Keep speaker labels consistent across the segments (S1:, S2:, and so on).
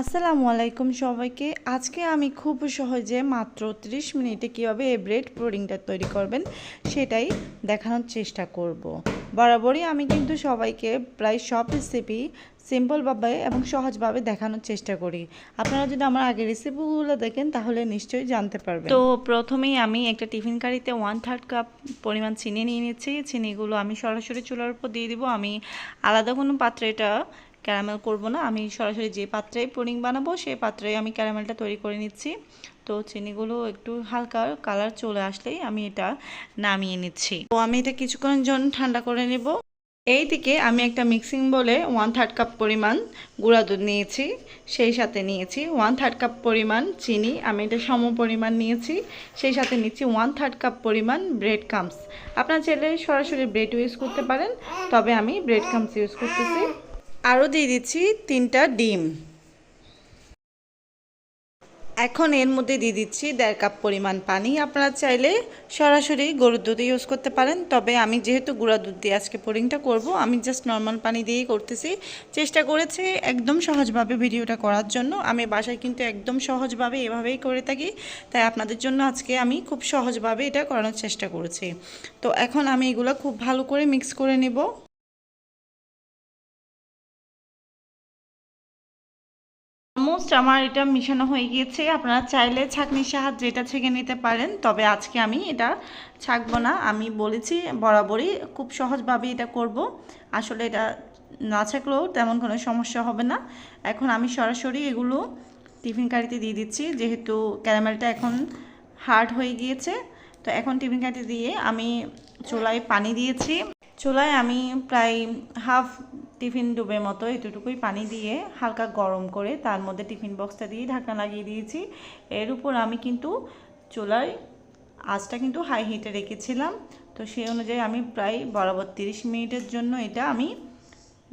S1: আসসালামু আলাইকুম সবাইকে। আজকে আমি খুব সহজে মাত্র 30 মিনিটে কীভাবে এই ব্রেড পুডিংটা তৈরি করবেন সেটাই দেখানোর চেষ্টা করব। বরাবরই আমি কিন্তু সবাইকে প্রায় সব রেসিপি সিম্পলভাবে এবং সহজভাবে দেখানোর চেষ্টা করি। আপনারা যদি আমার আগের রেসিপিগুলো দেখেন তাহলে নিশ্চয়ই জানতে পারবেন। তো প্রথমেই আমি একটা টিফিন কারিতে ওয়ান থার্ড কাপ পরিমাণ চিনি নিয়ে নিচ্ছি। চিনিগুলো আমি সরাসরি চুলার উপর দিয়ে দিব। আমি আলাদা কোনো পাত্রে এটা ক্যারামেল করব না। আমি সরাসরি যে পাত্রে পুডিং বানাবো, সেই পাত্রে আমি ক্যারামেলটা তৈরি করে নিচ্ছি। তো চিনিগুলো একটু হালকা কালার চলে আসলেই আমি এটা নামিয়ে নিচ্ছি। তো আমি এটা কিছুক্ষণের জন্য ঠান্ডা করে নেব। এই দিকে আমি একটা মিক্সিং বলে ওয়ান থার্ড কাপ পরিমাণ গুঁড়া দুধ নিয়েছি, সেই সাথে নিয়েছি ওয়ান থার্ড কাপ পরিমাণ চিনি। আমি এটা সম পরিমাণ নিয়েছি, সেই সাথে নিচ্ছি ওয়ান থার্ড কাপ পরিমাণ ব্রেড কামস আপনার চাইলে সরাসরি ব্রেড ইউজ করতে পারেন, তবে আমি ব্রেড কামস ইউজ করতেছি। আরও দিয়ে দিচ্ছি তিনটা ডিম। এখন এর মধ্যে দিয়ে দিচ্ছি দেড় কাপ পরিমাণ পানি। আপনারা চাইলে সরাসরি গরুর দুধ ইউজ করতে পারেন। তবে আমি যেহেতু গুঁড়া দুধ দিয়ে আজকে পুডিংটা করব, আমি জাস্ট নর্মাল পানি দিয়েই করতেছি। চেষ্টা করেছি একদম সহজভাবে ভিডিওটা করার জন্য। আমি বাসায় কিন্তু একদম সহজভাবে এভাবেই করে থাকি। তাই আপনাদের জন্য আজকে আমি খুব সহজভাবে এটা করানোর চেষ্টা করেছি। তো এখন আমি এগুলো খুব ভালো করে মিক্স করে নেব। অলমোস্ট আমার এটা মিশানো হয়ে গিয়েছে। আপনারা চাইলে ছাঁকনির সাহায্যে এটা ছেঁকে নিতে পারেন। তবে আজকে আমি এটা ছাঁকবো না। আমি বলেছি বরাবরই খুব সহজভাবে এটা করব। আসলে এটা না ছাকলেও তেমন কোনো সমস্যা হবে না। এখন আমি সরাসরি এগুলো টিফিন কারিতে দিয়ে দিচ্ছি। যেহেতু ক্যারামেলটা এখন হার্ড হয়ে গিয়েছে, তো এখন টিফিন কারিতে দিয়ে আমি চুলায় পানি দিয়েছি। চুলায় আমি প্রায় হাফ টিফিন ডুবে মতো এতটুকুই পানি দিয়ে হালকা গরম করে তার মধ্যে টিফিন বক্সটা দিয়ে ঢাকনা লাগিয়ে দিয়েছি। এর উপর আমি কিন্তু চুলায় আঁচটা কিন্তু হাই হিটে রেখেছিলাম। তো সেই অনুযায়ী আমি প্রায় বরাবর তিরিশ মিনিটের জন্য এটা আমি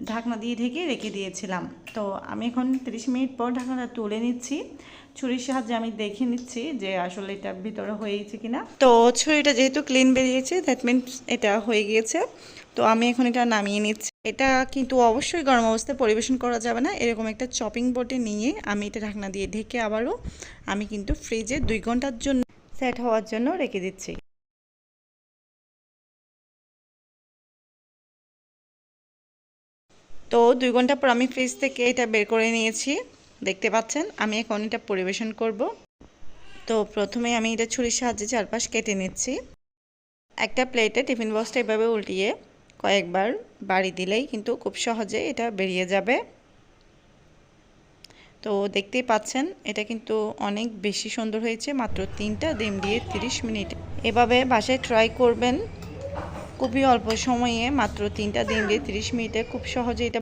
S1: ঢাকনা দিয়ে ঢেকে রেখে দিয়েছিলাম। তো আমি এখন 30 মিনিট পর ঢাকনাটা তুলে নিচ্ছি। ছুরির সাহায্যে আমি দেখে নিচ্ছি যে আসলে এটা ভিতরে হয়েছে কিনা। তো ছুরিটা যেহেতু ক্লিন বেরিয়েছে দ্যাট মিনস এটা হয়ে গিয়েছে। তো আমি এখন এটা নামিয়ে নিচ্ছি। এটা কিন্তু অবশ্যই গরম অবস্থায় পরিবেশন করা যাবে না। এরকম একটা চপিং বোর্ডে নিয়ে আমি এটা ঢাকনা দিয়ে ঢেকে আবারও আমি কিন্তু ফ্রিজে দুই ঘণ্টার জন্য সেট হওয়ার জন্য রেখে দিচ্ছি। তো দুই ঘণ্টা পর আমি ফ্রিজ থেকে এটা বের করে নিয়েছি। দেখতে পাচ্ছেন, আমি এখন এটা পরিবেশন করব। তো প্রথমে আমি এটা ছুরির সাহায্যে চারপাশ কেটে নিচ্ছি। একটা প্লেটে টিফিন বক্সটা এভাবে উল্টিয়ে কয়েকবার বাড়ি দিলেই কিন্তু খুব সহজে এটা বেরিয়ে যাবে। তো দেখতেই পাচ্ছেন, এটা কিন্তু অনেক বেশি সুন্দর হয়েছে, মাত্র তিনটা ডিম দিয়ে 30 মিনিট। এভাবে বাসায় ট্রাই করবেন, খুবই অল্প সময়ে মাত্র তিনটা ডিম দিয়ে 30 মিনিটে খুব সহজে এটা